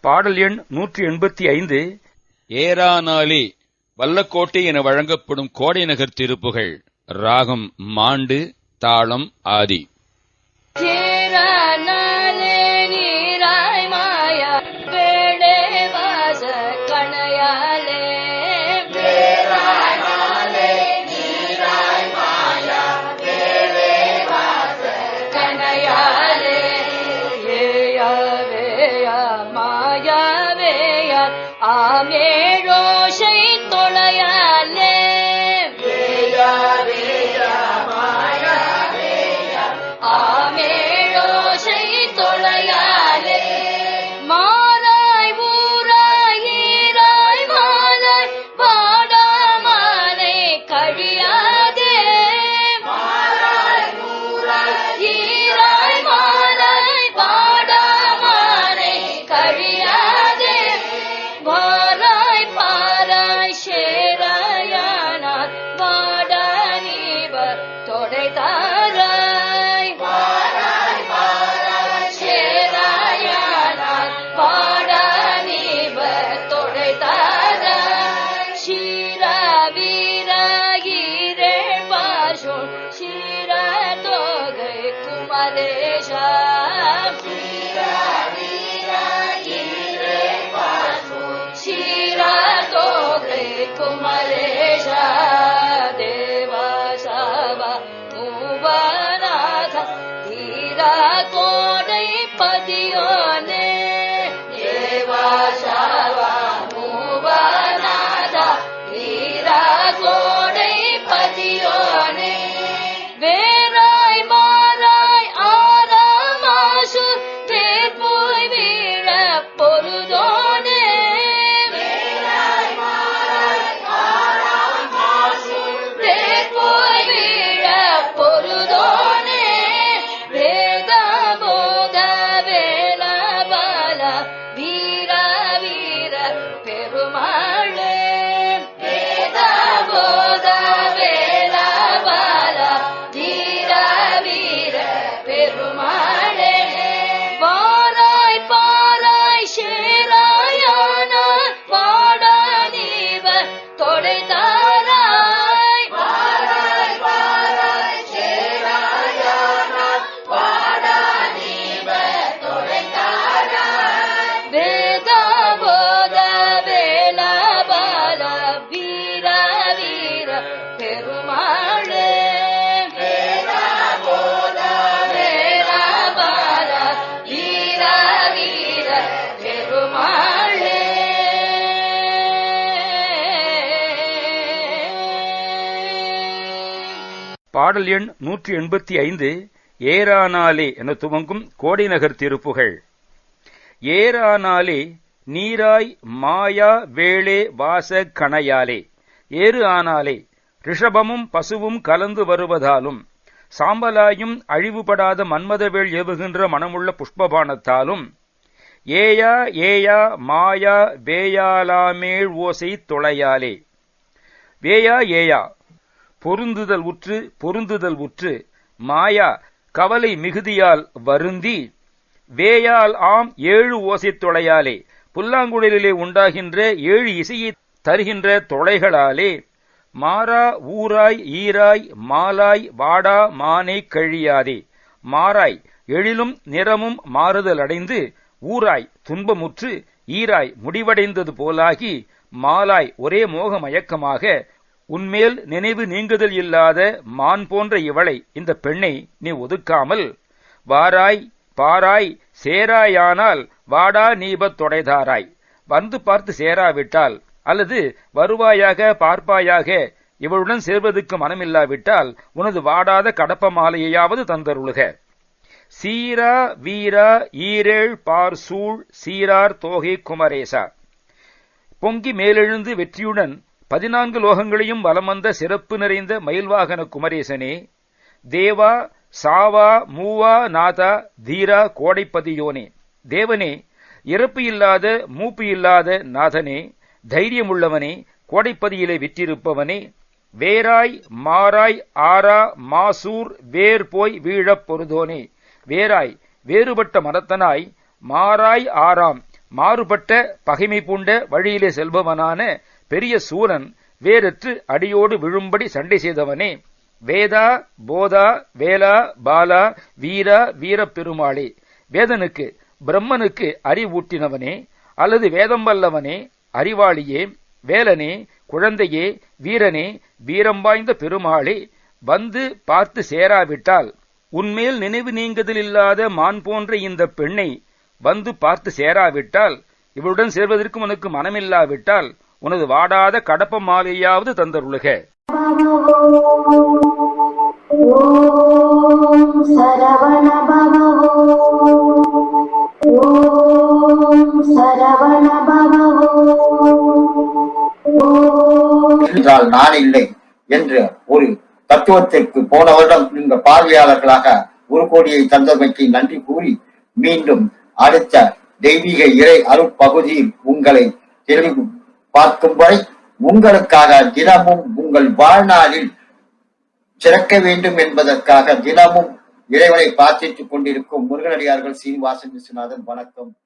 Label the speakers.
Speaker 1: பாடல் எண் நூற்றி எண்பத்தி ஐந்து.
Speaker 2: ஏரானாலே வல்லக்கோட்டை என வழங்கப்படும் கோடைநகர் திருப்புகள் ராகம் மாண்டு தாளம் ஆதி.
Speaker 3: சேரானாலே मेश
Speaker 1: பாடல் எண் நூற்றி எண்பத்தி ஐந்து ஏரானாலே என துவங்கும் கோடைநகர் திருப்புகள். ஏரானாலே நீராய் மாயா வேளே வாச கணையாலே. ஏறு ஆனாலே ரிஷபமும் பசுவும் கலந்து வருவதாலும் சாம்பலாயும் அழிவுபடாத மன்மதவேள் ஏவுகின்ற மனமுள்ள புஷ்பபானத்தாலும் ஏயா ஏயா மாயா வேயாலாமேழ் ஓசை தொலையாலே. வேயா ஏயா பொருந்துதல் உற்று பொருந்துதல் உற்று மாயா கவலை மிகுதியால் வருந்தி வேயால் ஆம் ஏழு ஓசைத் தொலையாலே புல்லாங்குழலிலே உண்டாகின்ற ஏழு இசையை தருகின்ற தொலைகளாலே மாறா ஊராய் ஈராய் மாலாய் வாடா மானை கழியாதே மாறாய் எழிலும் நிறமும் மாறுதல் அடைந்து ஊராய் துன்பமுற்று ஈராய் முடிவடைந்தது போலாகி மாலாய் ஒரே மோக மயக்கமாக உன்மேல் நினைவு நீங்குதல் இல்லாத மான் போன்ற இவளை இந்த பெண்ணை நீ ஒதுக்காமல் வாராய் பாராய் சேராயானால் வாடா நீபத் தொடைதாராய். வந்து பார்த்து சேராவிட்டால் அல்லது வருவாயாக பார்ப்பாயாக இவளுடன் சேர்வதற்கு மனமில்லாவிட்டால் உனது வாடாத கடப்ப மாலையையாவது தந்தருளுக. சீரா வீரா ஈரேழ் பார் சூழ் சீரார் தோகை குமரேசா. பொங்கி மேலெழுந்து வெற்றியுடன் பதினான்கு லோகங்களையும் வலம் வந்த சிறப்பு நிறைந்த மயில்வாகன குமரேசனே தேவா சாவா மூவா நாதா தீரா கோடைப்பதியோனே. தேவனே இறப்பு இல்லாத மூப்பு இல்லாத நாதனே தைரியமுள்ளவனே கோடைப்பதியிலே விற்றிருப்பவனே. வேராய் மாறாய் ஆரா மாசூர் வேர் போய் வீழப் பொருதோனே வேராய் வேறுபட்ட மரத்தனாய் மாறாய் ஆறாம். மாறுபட்ட பகைமை பூண்ட வழியிலே செல்பவனான பெரிய சூரன் வேறற்று அடியோடு விழும்படி சண்டை செய்தவனே. வேதா போதா வேலா பாலா வீரா வீரப்பெருமாளே. வேதனுக்கு பிரம்மனுக்கு அறிவூட்டினவனே அல்லது வேதம் வல்லவனே அறிவாளியே வேலனே குழந்தையே வீரனே வீரம் வாய்ந்த பெருமாளே வந்து பார்த்து சேராவிட்டால் உன்மேல் நினைவு நீங்குதலில்லாத மான் போன்ற இந்த பெண்ணை வந்து பார்த்து சேராவிட்டால் இவளுடன் சேர்வதற்கு உனக்கு மனமில்லாவிட்டால் உனது வாடாத கடப்ப மாலையாவது தந்தருளுக.
Speaker 4: என்றால் நான் இல்லை என்ற ஒரு தத்துவத்திற்கு போன வருடம் இந்த பார்வையாளர்களாக ஒரு கோடியை தந்தமைக்கு நன்றி கூறி மீண்டும் அடுத்த தெய்வீக இறை அருட்பகுதியில் உங்களை தெளிவு பார்க்கும் வரை உங்களுக்காக தினமும் உங்கள் வாழ்நாளில் சிறக்க வேண்டும் என்பதற்காக தினமும் இறைவனை பிரார்த்தித்துக் கொண்டிருக்கும் முருகனடியார்கள் சீனிவாசன் விஸ்வநாதன். வணக்கம்.